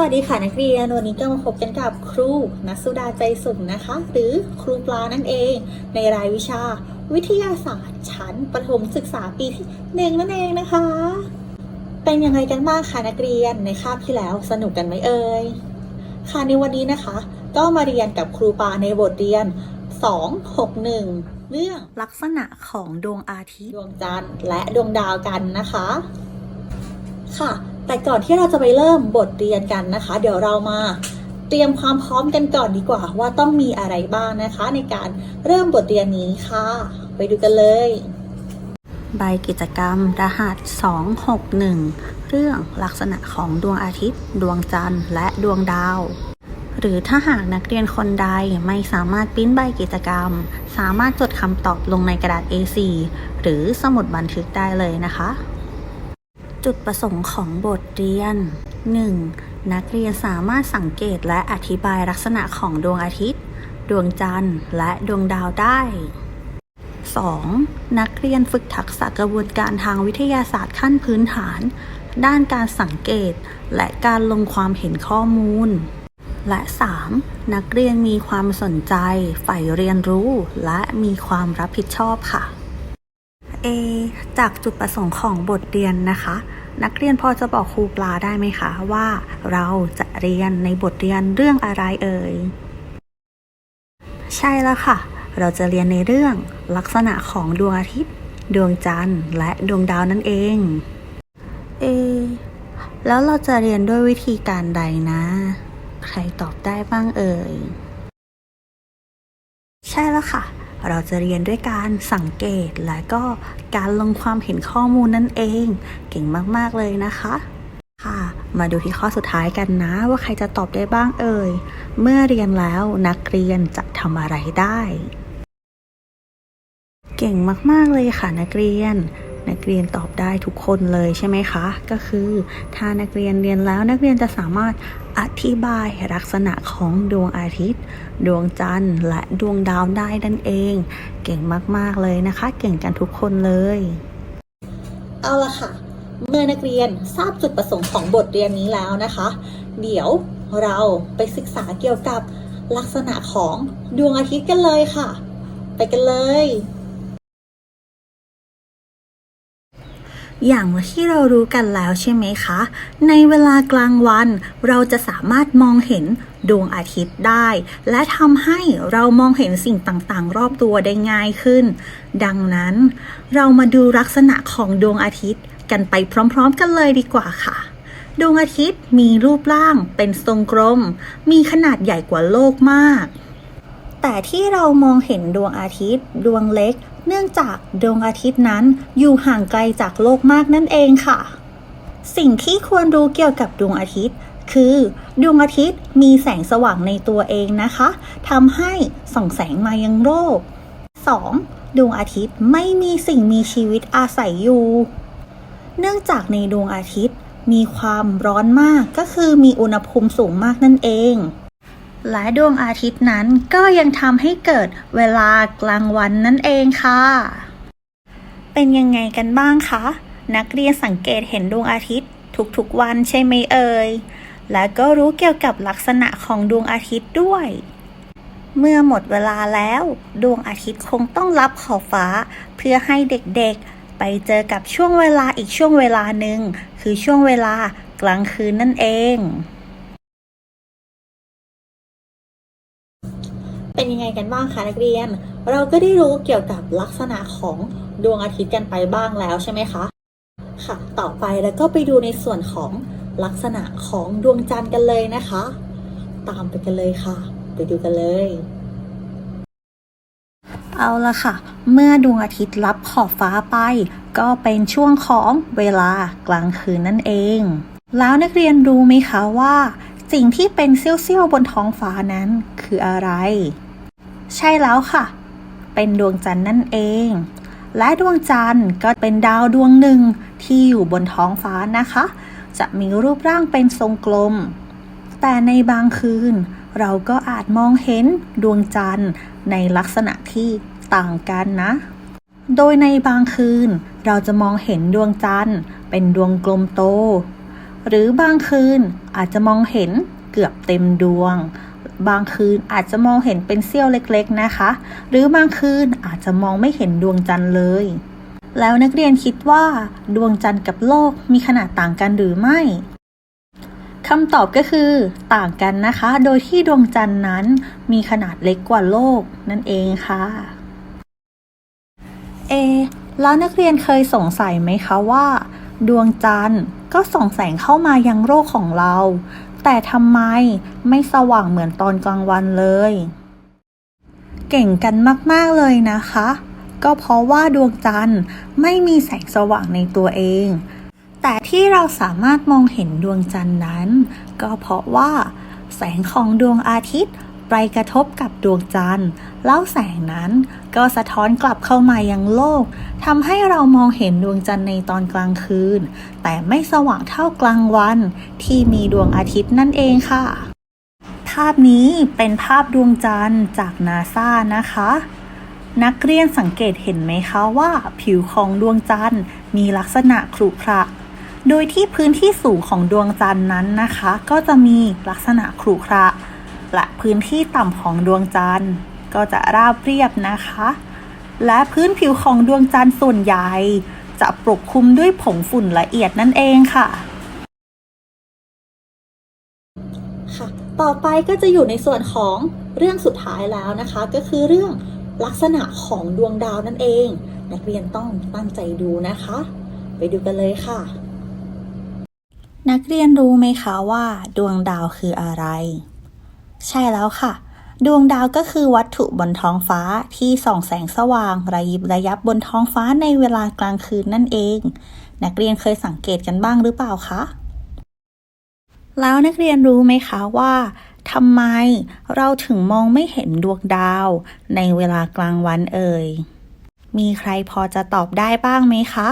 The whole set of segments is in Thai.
สวัสดีค่ะนักเรียนวันนี้ก็มาพบกันกับครูนัสุดาใจสุขนะคะ หรือครูปลานั่นเอง ในรายวิชา วิทยาศาสตร์ชั้นประถมศึกษาปีที่หนึ่งนั่นเองนะคะ เป็นยังไงกันบ้างคะนักเรียนในคาบที่แล้วสนุกกันไหมเอ่ยค่ะในวันนี้นะคะ ก็มาเรียนกับครูปลาในบทเรียน 261 เรื่องลักษณะของดวงอาทิตย์ดวงจันทร์และดวงดาวกันนะคะ ค่ะ แต่ก่อนที่เราจะไปเริ่มบทเรียนกันนะคะ เดี๋ยวเรามาเตรียมความพร้อมกันก่อนดีกว่า ว่าต้องมีอะไรบ้างนะคะ ในการเริ่มบทเรียนนี้ค่ะ ไปดูกันเลย ใบกิจกรรมรหัส 261 เรื่องลักษณะของดวงอาทิตย์ ดวงจันทร์ และดวงดาว หรือถ้าหากนักเรียนคนใดไม่สามารถปริ้นใบกิจกรรม สามารถจดคำตอบลงในกระดาษ A4 หรือสมุดบันทึกได้เลยนะคะ จุดประสงค์ของบทเรียน 1. นักเรียนสามารถสังเกตและอธิบายลักษณะของดวงอาทิตย์ ดวงจันทร์ และดวงดาวได้ 2. นักเรียนฝึกทักษะกระบวนการทางวิทยาศาสตร์ขั้นพื้นฐาน ด้านการสังเกตและการลงความเห็นข้อมูล และ 3. นักเรียนมีความสนใจใฝ่เรียนรู้ และมีความรับผิดชอบค่ะ เอจากจุดประสงค์ของบทเรียนนะคะ นักเรียนพอจะบอกครูปลาได้ไหมคะ ว่าเราจะเรียนในบทเรียนเรื่องอะไรเอ่ย ใช่แล้วค่ะ เราจะเรียนในเรื่องลักษณะของดวงอาทิตย์ ดวงจันทร์ และดวงดาวนั่นเอง เอ แล้วเราจะเรียนด้วยวิธีการใดนะ ใครตอบได้บ้างเอ่ย ใช่แล้วค่ะ เราจะเรียนด้วยการสังเกตและก็การลงความเห็นข้อมูลนั่นเอง เก่งมากๆเลยนะคะค่ะมาดูที่ข้อสุดท้ายกันนะ ว่าใครจะตอบได้บ้างเอ่ย เมื่อเรียนแล้วนักเรียนจะทำอะไรได้ เก่งมาก ๆ เลยค่ะนักเรียน นักเรียนตอบได้ทุกคนเลยใช่ไหมคะ ก็คือถ้านักเรียนเรียนแล้วนักเรียนจะสามารถอธิบายลักษณะของดวงอาทิตย์ ดวงจันทร์ และดวงดาวได้นั่นเอง เก่งมากๆเลยนะคะ เก่งกันทุกคนเลย เอาละค่ะ เมื่อนักเรียนทราบจุดประสงค์ของบทเรียนนี้แล้วนะคะ เดี๋ยวเราไปศึกษาเกี่ยวกับลักษณะของดวงอาทิตย์กันเลยค่ะ ไปกันเลย อย่างที่เรารู้กันแล้วใช่ไหมคะ ในเวลากลางวัน เราจะสามารถมองเห็นดวงอาทิตย์ได้ และทำให้เรามองเห็นสิ่งต่างๆ รอบตัวได้ง่ายขึ้น ดังนั้น เรามาดูลักษณะของดวงอาทิตย์กันไปพร้อม ๆ กันเลยดีกว่าค่ะ ดวงอาทิตย์มีรูปร่างเป็นทรงกลม มีขนาดใหญ่กว่าโลกมาก แต่ที่เรามองเห็นดวงอาทิตย์ ดวงเล็ก เนื่องจากดวงอาทิตย์นั้นอยู่ห่างไกลจากโลกมากนั่นเองค่ะ สิ่งที่ควรรู้เกี่ยวกับดวงอาทิตย์ คือดวงอาทิตย์มีแสงสว่างในตัวเองนะคะทำให้ส่องแสงมายังโลก 2. ดวงอาทิตย์ไม่มีสิ่งมีชีวิตอาศัยอยู่ เนื่องจากในดวงอาทิตย์มีความร้อนมากก็คือมีอุณหภูมิสูงมากนั่นเอง และดวงอาทิตย์นั้นก็ยังทำให้เกิดเวลากลางวันนั่นเองค่ะ เป็นยังไงกันบ้างคะ นักเรียนสังเกตเห็นดวงอาทิตย์ทุกๆวันใช่ไหมเอ่ย และก็รู้เกี่ยวกับลักษณะของดวงอาทิตย์ด้วย เมื่อหมดเวลาแล้ว ดวงอาทิตย์คงต้องรับขอบฟ้า เพื่อให้เด็กๆ ไปเจอกับช่วงเวลาอีกช่วงเวลาหนึ่งคือช่วงเวลากลางคืนนั่นเอง เป็นยังไงกันบ้างคะนักเรียน เราก็ได้รู้เกี่ยวกับลักษณะของดวงอาทิตย์กันไปบ้างแล้วใช่ไหมคะ ค่ะ ต่อไปแล้วก็ไปดูในส่วนของลักษณะของดวงจันทร์กันเลยนะคะ ตามไปกันเลยค่ะ ไปดูกันเลย เอาละค่ะ เมื่อดวงอาทิตย์รับขอบฟ้าไป ก็เป็นช่วงของเวลากลางคืนนั่นเอง แล้วนักเรียนรู้ไหมคะว่าสิ่งที่เป็นเสี้ยวๆบนท้องฟ้านั้นคืออะไร ใช่แล้วค่ะ เป็นดวงจันทร์นั่นเอง และดวงจันทร์ก็เป็นดาวดวงหนึ่งที่อยู่บนท้องฟ้านะคะ จะมีรูปร่างเป็นทรงกลม แต่ในบางคืน เราก็อาจมองเห็นดวงจันทร์ในลักษณะที่ต่างกันนะ โดยในบางคืน เราจะมองเห็นดวงจันทร์เป็นดวงกลมโต หรือบางคืนอาจจะมองเห็นเกือบเต็มดวง บางคืนอาจจะมองเห็นเป็นเสี้ยวเล็กๆนะคะ หรือบางคืนอาจจะมองไม่เห็นดวงจันทร์เลย แล้วนักเรียนคิดว่า ดวงจันทร์กับโลกมีขนาดต่างกันหรือไม่คำตอบก็คือต่างกันนะคะ โดยที่ดวงจันทร์นั้นมีขนาดเล็กกว่าโลกนั่นเองค่ะ เอ แล้วนักเรียนเคยสงสัยไหมคะว่า ดวงจันทร์ก็ส่องแสงเข้ามายังโลกของเรา แต่ทำไมไม่สว่างเหมือนตอนกลางวันเลย เก่งกันมาก ๆ เลยนะคะ ก็เพราะว่าดวงจันทร์ไม่มีแสงสว่างในตัวเอง แต่ที่เราสามารถมองเห็นดวงจันทร์นั้น ก็เพราะว่า แสงของดวงอาทิตย์ไปกระทบกับดวงจันทร์แล้วแสงนั้น ก็สะท้อนกลับเข้ามายังโลกทำให้เรามองเห็นดวงจันทร์ในตอนกลางคืน แต่ไม่สว่างเท่ากลางวัน ที่มีดวงอาทิตย์นั่นเองค่ะ ภาพนี้เป็นภาพดวงจันทร์จากนาซานะคะ นักเรียนสังเกตเห็นไหมคะว่าผิวของดวงจันทร์มีลักษณะขรุขระโดยที่พื้นที่สูงของดวงจันทร์นั้นนะคะ ก็จะมีลักษณะขรุขระและพื้นที่ต่ำของดวงจันทร์ ก็จะราบเรียบนะคะ และพื้นผิวของดวงจันทร์ส่วนใหญ่ จะปกคลุมด้วยผงฝุ่นละเอียดนั่นเองค่ะ ค่ะ ต่อไปก็จะอยู่ในส่วนของเรื่องสุดท้ายแล้วนะคะ ก็คือเรื่องลักษณะของดวงดาวนั่นเอง นักเรียนต้องตั้งใจดูนะคะ ไปดูกันเลยค่ะ นักเรียนรู้ไหมคะว่า ดวงดาวคืออะไร ใช่แล้วค่ะ ดวงดาวก็คือวัตถุบนท้องฟ้าที่ส่องแสงสว่าง ระยิบระยับบนท้องฟ้าในเวลากลางคืนนั่นเอง นักเรียนเคยสังเกตกันบ้างหรือเปล่าคะ แล้วนักเรียนรู้ไหมคะว่าทำไมเราถึงมองไม่เห็นดวงดาว ในเวลากลางวันเอ่ย มีใครพอจะตอบได้บ้างไหมคะ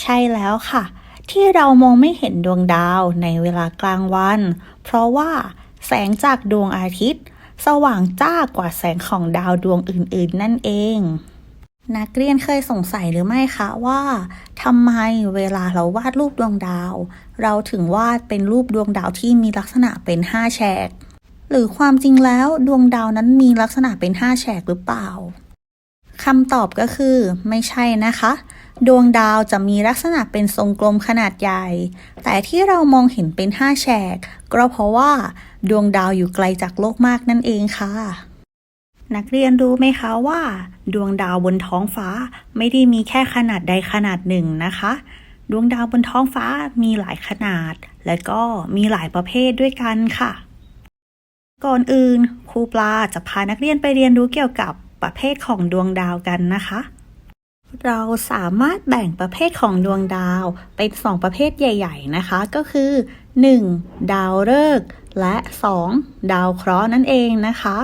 ใช่แล้วค่ะ ที่เรามองไม่เห็นดวงดาวในเวลากลางวัน เพราะว่าแสงจากดวงอาทิตย์ สว่างจ้ากว่าแสงของดาวดวงอื่น ๆ นั่นเอง นักเรียนเคยสงสัยหรือไม่คะว่าทำไมเวลาเราวาดรูปดวงดาว เราถึงวาดเป็นรูปดวงดาวที่มีลักษณะเป็นห้าแฉก หรือความจริงแล้วดวงดาวนั้นมีลักษณะเป็นห้าแฉกหรือเปล่าคำตอบก็คือ ไม่ใช่นะคะ ดวงดาวจะมีลักษณะเป็นทรงกลมขนาดใหญ่ แต่ที่เรามองเห็นเป็นห้าแฉก ก็เพราะว่าดวงดาวอยู่ไกลจากโลกมากนั่นเองค่ะ นักเรียนรู้ไหมคะว่า ดวงดาวบนท้องฟ้าไม่ได้มีแค่ขนาดใดขนาดหนึ่งนะคะ ดวงดาวบนท้องฟ้ามีหลายขนาด และก็มีหลายประเภทด้วยกันค่ะ ก่อนอื่นครูปลาจะพานักเรียนไปเรียนรู้เกี่ยวกับประเภทของดวงดาวกันนะคะ เราสามารถแบ่งประเภทของดวงดาว เป็นสองประเภทใหญ่ ๆ นะคะ ก็คือ 1. ดาวฤกษ์และ 2. ดาวเคราะห์นั่นเองนะคะ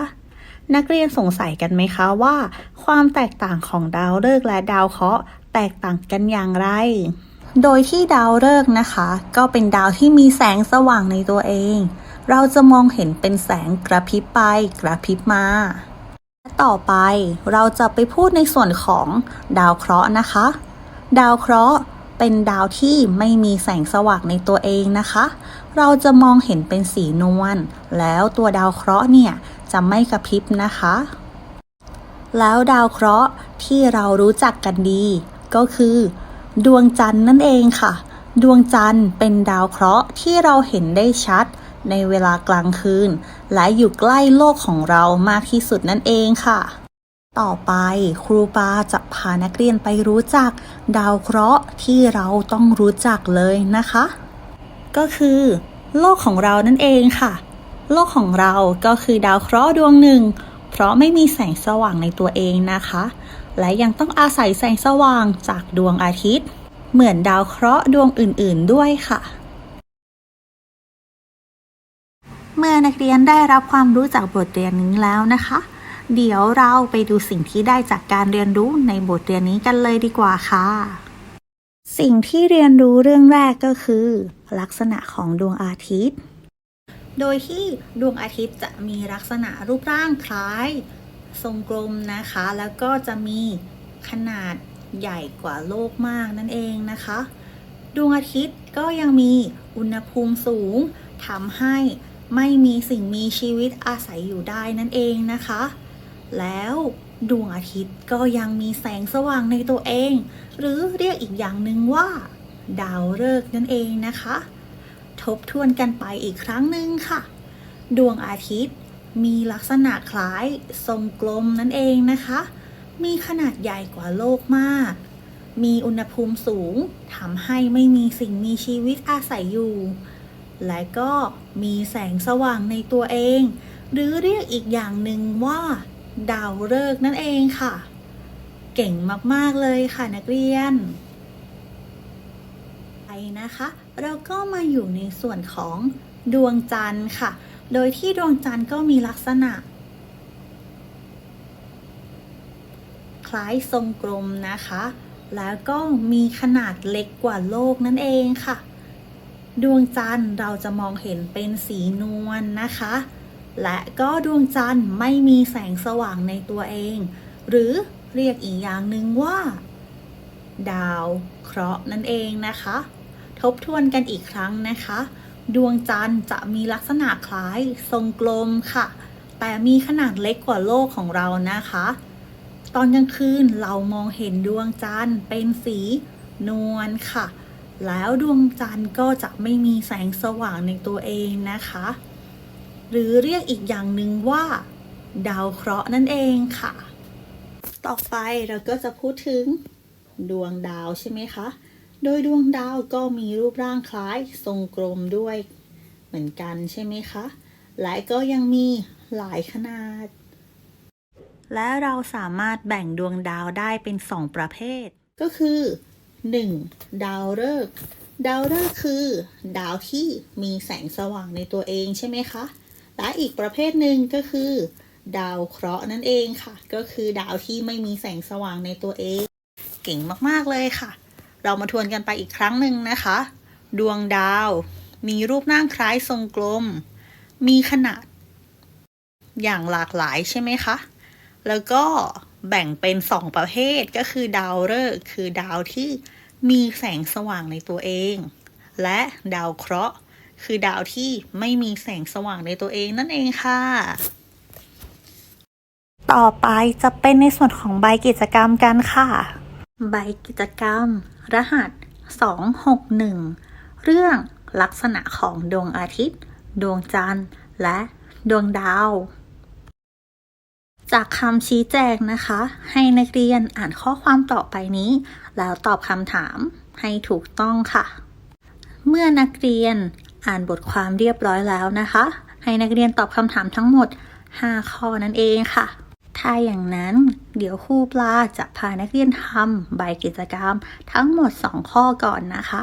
นักเรียนสงสัยกันไหมคะว่า ความแตกต่างของดาวฤกษ์และดาวเคราะห์แตกต่างกันอย่างไร โดยที่ดาวฤกษ์นะคะ ก็เป็นดาวที่มีแสงสว่างในตัวเอง เราจะมองเห็นเป็นแสงกระพริบไปกระพริบมา ต่อไปเราจะไปพูดในส่วนของดาวเคราะห์นะคะ ดาวเคราะห์เป็นดาวที่ไม่มีแสงสว่างในตัวเองนะคะ เราจะมองเห็นเป็นสีนวลแล้วตัวดาวเคราะห์เนี่ยจะไม่กระพริบนะคะ แล้วดาวเคราะห์ที่เรารู้จักกันดี ก็คือ ดวงจันทร์นั่นเองค่ะ ดวงจันทร์เป็นดาวเคราะห์ที่เราเห็นได้ชัด ในเวลากลางคืน และอยู่ใกล้โลกของเรามากที่สุดนั่นเองค่ะ ต่อไปครูปาจะพานักเรียนไปรู้จัก ดาวเคราะห์ที่เราต้องรู้จักเลยนะคะ ก็คือ โลกของเรานั่นเองค่ะ โลกของเราก็คือดาวเคราะห์ดวงหนึ่ง เพราะไม่มีแสงสว่างในตัวเองนะคะ และยังต้องอาศัยแสงสว่างจากดวงอาทิตย์ เหมือนดาวเคราะห์ดวงอื่น ๆ ด้วยค่ะ เมื่อนักเรียนได้รับความรู้จากบทเรียนนี้แล้วนะคะ เดี๋ยวเราไปดูสิ่งที่ได้จากการเรียนรู้ในบทเรียนนี้กันเลยดีกว่าค่ะ สิ่งที่เรียนรู้เรื่องแรกก็คือ ลักษณะของดวงอาทิตย์ โดยที่ดวงอาทิตย์จะมีลักษณะรูปร่างคล้าย ทรงกลมนะคะ แล้วก็จะมีขนาดใหญ่กว่าโลกมากนั่นเองนะคะ ดวงอาทิตย์ก็ยังมีอุณหภูมิสูงทำให้ ไม่มีสิ่งมีชีวิตอาศัยอยู่ได้นั่นเองนะคะ แล้วดวงอาทิตย์ก็ยังมีแสงสว่างในตัวเอง หรือเรียกอีกอย่างหนึ่งว่า ดาวฤกษ์นั่นเองนะคะ ทบทวนกันไปอีกครั้งหนึ่งค่ะ ดวงอาทิตย์มีลักษณะคล้ายทรงกลมนั่นเองนะคะ มีขนาดใหญ่กว่าโลกมาก มีอุณหภูมิสูงทำให้ไม่มีสิ่งมีชีวิตอาศัยอยู่ และก็มีแสงสว่างในตัวเอง หรือเรียกอีกอย่างหนึ่งว่า ดาวฤกษ์นั่นเองค่ะ เก่งมาก ๆ เลยค่ะนักเรียนไปนะคะ เราก็มาอยู่ในส่วนของดวงจันทร์ค่ะ โดยที่ดวงจันทร์ก็มีลักษณะ คล้ายทรงกลมนะคะ แล้วก็มีขนาดเล็กกว่าโลกนั่นเองค่ะ ดวงจันทร์เราจะมองเห็นเป็นสีนวลนะคะ และก็ดวงจันทร์ไม่มีแสงสว่างในตัวเอง หรือเรียกอีกอย่างหนึ่งว่า ดาวเคราะห์นั่นเองนะคะ ทบทวนกันอีกครั้งนะคะ ดวงจันทร์จะมีลักษณะคล้ายทรงกลมค่ะ แต่มีขนาดเล็กกว่าโลกของเรานะคะ ตอนกลางคืนเรามองเห็นดวงจันทร์เป็นสีนวลค่ะ แล้วดวงจันทร์ก็จะไม่มีแสงสว่างในตัวเองนะคะ หรือเรียกอีกอย่างหนึ่งว่า ดาวเคราะห์นั่นเองค่ะ ต่อไปเราก็จะพูดถึงดวงดาวใช่ไหมคะ โดยดวงดาวก็มีรูปร่างคล้ายทรงกลมด้วยเหมือนกันใช่ไหมคะ และก็ยังมีหลายขนาด และเราสามารถแบ่งดวงดาวได้เป็นสองประเภท ก็คือ 1. ดาวฤกษ์ดาวฤกษ์คือ ดาวที่มีแสงสว่างในตัวเองใช่ไหมคะ และอีกประเภทหนึ่งก็คือ ดาวเคราะห์นั่นเองค่ะ ก็คือดาวที่ไม่มีแสงสว่างในตัวเอง เก่งมากๆเลยค่ะ เรามาทวนกันไปอีกครั้งหนึ่งนะคะ ดวงดาว มีรูปร่างคล้ายทรงกลม มีขนาด อย่างหลากหลายใช่ไหมคะ แล้วก็แบ่งเป็นสองประเภทก็คือดาวฤกษ์คือดาวที่ มีแสงสว่างในตัวเอง และดาวเคราะห์ คือดาวที่ไม่มีแสงสว่างในตัวเองนั่นเองค่ะ ต่อไปจะเป็นในส่วนของใบกิจกรรมกันค่ะ ใบกิจกรรม รหัส 261 เรื่องลักษณะของดวงอาทิตย์ ดวงจันทร์ และดวงดาว จากคำชี้แจงนะคะ ให้นักเรียนอ่านข้อความต่อไปนี้ แล้วตอบคำถามให้ถูกต้องค่ะ เมื่อนักเรียนอ่านบทความเรียบร้อยแล้วนะคะ ให้นักเรียนตอบคำถามทั้งหมด 5 ข้อนั่นเองค่ะ ถ้าอย่างนั้นเดี๋ยวครูปลาจะพานักเรียนทำใบกิจกรรมทั้งหมด 2 ข้อก่อนนะคะ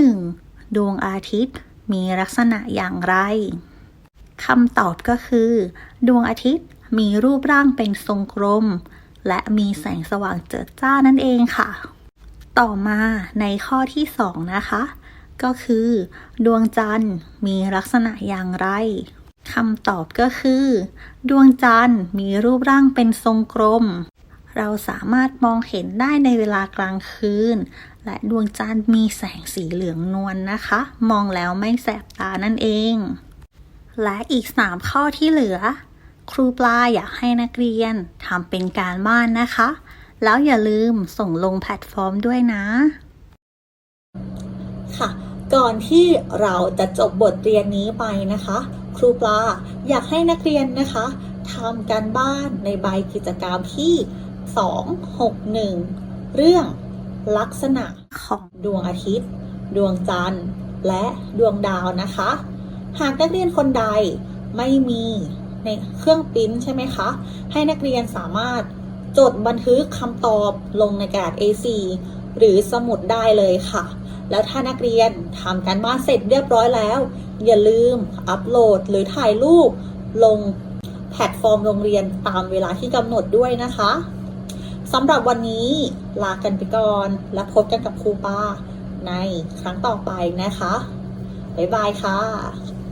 1. ดวงอาทิตย์มีลักษณะอย่างไรคำตอบก็คือ ดวงอาทิตย์ มีรูปร่างเป็นทรงกลม และมีแสงสว่างเจิดจ้านั่นเองค่ะ ต่อมาในข้อที่2นะคะ ก็คือ ดวงจันทร์มีลักษณะอย่างไรคำตอบก็คือ ดวงจันทร์มีรูปร่างเป็นทรงกลม เราสามารถมองเห็นได้ในเวลากลางคืน และดวงจันทร์มีแสงสีเหลืองนวลนนะคะ มองแล้วไม่แสบตานั่นเอง และอีก 3 ข้อที่เหลือ ครูปลาอยากให้นักเรียนทำเป็นการบ้านนะคะ แล้วอย่าลืมส่งลงแพลตฟอร์มด้วยนะ ค่ะ ก่อนที่เราจะจบบทเรียนนี้ไปนะคะ ครูปลาอยากให้นักเรียนนะคะทำการบ้านในใบกิจกรรมที่ 261 เรื่องลักษณะของดวงอาทิตย์ ดวงจันทร์ และดวงดาวนะคะ หากนักเรียนคนใดไม่มี ในเครื่องปริ้นใช่ไหมคะ ให้นักเรียนสามารถจดบันทึกคำตอบลงในกระดาษ A4 หรือสมุดได้เลยค่ะ แล้วถ้านักเรียนทำการบ้านเสร็จเรียบร้อยแล้ว อย่าลืมอัปโหลดหรือถ่ายรูปลงแพลตฟอร์มโรงเรียนตามเวลาที่กำหนดด้วยนะคะสำหรับวันนี้ลากันไปก่อน และพบกันกับครูปาในครั้งต่อไปนะคะ บ๊ายบายค่ะ